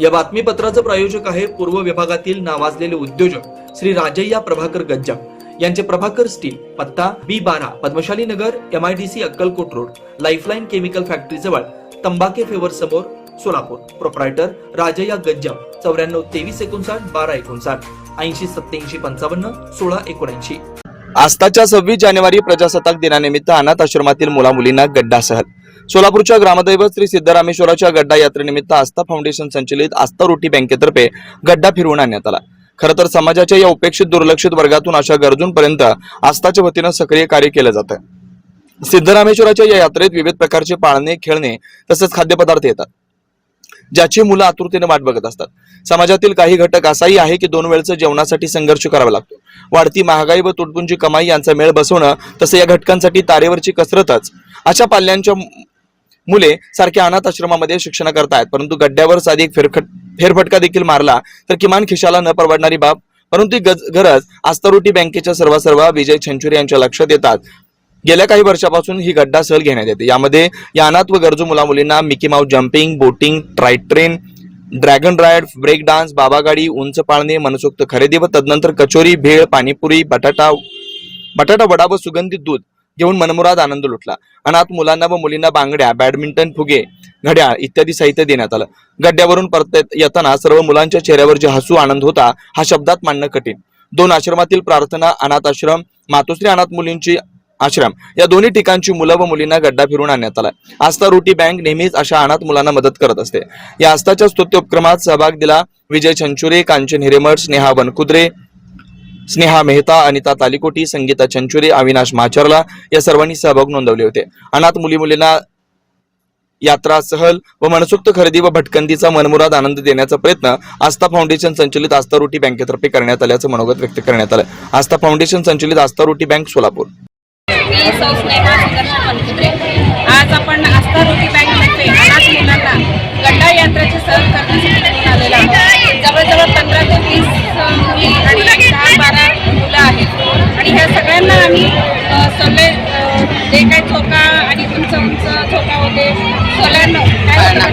या बातमीपत्राचं प्रायोजक आहे पूर्व विभागातील नावाजलेले उद्योजक श्री राजय्या प्रभाकर गज्जा यांचे प्रभाकर स्टील पत्ता बी बारा Padmashali Nagar M I D C Akkalkot road Lifeline chemical factory जवळ तंबाके फेवर समोर सोलापूर. प्रोप्रायटर राजय्या गज्जा चौऱ्याण्णव तेवीस एकोणसाठ बारा एकोणसाठ ऐंशी सत्याऐंशी पंचावन्न सोळा एकोणऐंशी. आस्थाच्या सव्वीस जानेवारी प्रजासत्ताक दिनानिमित्त अनाथ आश्रमातील मुला मुलींना गड्डा सहल. सोलापूरच्या ग्रामदैवत श्री सिद्धरामेश्वराच्या गड्डा यात्रेनिमित्त आस्था फाउंडेशन संचलित आस्था रोटी बँकेतर्फे गड्डा फिरवून आणण्यात आला. खरं तर समाजाच्या या उपेक्षित दुर्लक्षित वर्गातून अशा गरजूंपर्यंत आस्थाच्या वतीनं सक्रिय कार्य केलं जातं. सिद्धरामेश्वराच्या या यात्रेत विविध प्रकारचे पाळणे खेळणे तसेच खाद्यपदार्थ येतात ज्याची मुलं आतुरतेने वाट बघत असतात. समाजातील काही घटक असाही आहे की दोन वेळचं जेवणासाठी संघर्ष करावा लागतो. वाढती महागाई व तुटपुंजी कमाई यांचा मेळ बसवणं तसं या घटकांसाठी तारेवरची कसरतच अशा पाल्यांच्या मुले सारख्या अनाथ आश्रमामध्ये शिक्षण करतायत परंतु गड्ड्यावर साधी एक फेरखट फेरफटका देखील मारला तर किमान खिशाला न परवडणारी बाब परंतु ही गज- गरज आस्तारोटी बँकेच्या सर्व सर्व विजय छंचुरी यांच्या लक्षात येतात. गेल्या काही वर्षापासून ही गड्डा सहल घेण्यात येते. यामध्ये या अनाथ व गरजू मुला मुलींना Mickey Mouse jumping boating try train dragon ride break dance बाबा गाडी उंच पाळणे मनसोक्त खरेदी व तदनंतर कचोरी भेळ पाणीपुरी बटाटा बटाटा वडा व सुगंधित दूध घेऊन मनमुराद आनंद लुटला. अनाथ मुलांना व मुलींना बांगड्या बॅडमिंटन फुगे घड्याळ इत्यादी साहित्य देण्यात आलं. गड्ड्यावरून परत येत- येताना सर्व मुलांच्या चेहऱ्यावर जे हसू आनंद होता हा शब्दात मांडणं कठीण. दोन आश्रमातील प्रार्थना अनाथ आश्रम मातोश्री अनाथ मुलींची आश्रम या दोन्ही ठिकाणची मुलं व मुलींना गड्डा फिरून आणण्यात आला. आस्था रोटी बँक नेहमीच अशा अनाथ मुलांना मदत करत असते. या आस्थाच्या स्तुत्य उपक्रमात सहभाग दिला विजय छंचुरे कांचन हिरेमठ स्नेहा वनकुद्रे स्नेहा मेहता अनिता तालिकोटी संगीता चंचुरे अविनाश माचरला या सर्वांनी सहभाग नोंदवले होते. अनाथ मुली मुलींना यात्रा सहल व मनसुक्त खरेदी व भटकंतीचा मनमुराद आनंद देण्याचा प्रयत्न आस्था फाउंडेशन संचलित आस्था रोटी बँकेतर्फे करण्यात आल्याचं मनोगत व्यक्त करण्यात आलं. आस्था फाउंडेशन संचलित आस्था रोटी बँक सोलापूर. आज आपण आस्था रोटी बँकतर्फे अनाथ मुलांना गड्डा यात्रेची सहल करण्यासाठी झोका आणि उंच उंच झोका होते म्हणतात?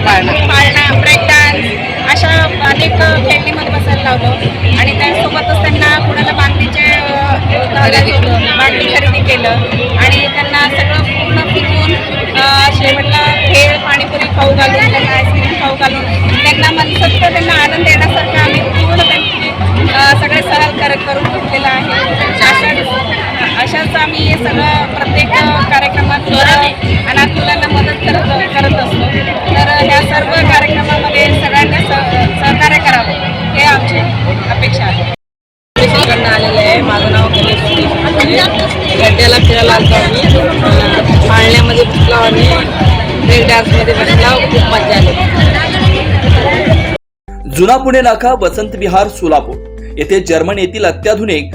पाळणा. ब्रेक डान्स अशा अनेक खेळणीमध्ये बसायला लावलं. आणि त्यासोबतच त्यांना कुणाला बांगडीचे बांगडी खरेदी केलं. आणि त्यांना सगळं पूर्ण फिरून शेवटला खेळ पाणीपुरी खाऊ घालून त्यांना आईस्क्रीम खाऊ घालून त्यांना मनसोक्त त्यांना आनंद देण्यासारखं आम्ही पूर्ण त्यांची सगळे सहल कर करून घेतलेलं आहे. अशा अशाच आम्ही हे सगळं सर्व कार्यक्रमामध्ये सगळ्यांना सह सहकार्य करावं. हे आमची अपेक्षा आहे. कडनं आलेलं आहे. माझं नाव गणेश गड्ड्याला फिरायला आलतो आम्ही. पाळण्यामध्ये बसलो आणि ब्रेक डान्समध्ये बसला. खूप मजा आली. जुना पुणे नाका वसंत विहार सोलापूर. येथे जर्मन येथील अत्याधुनिक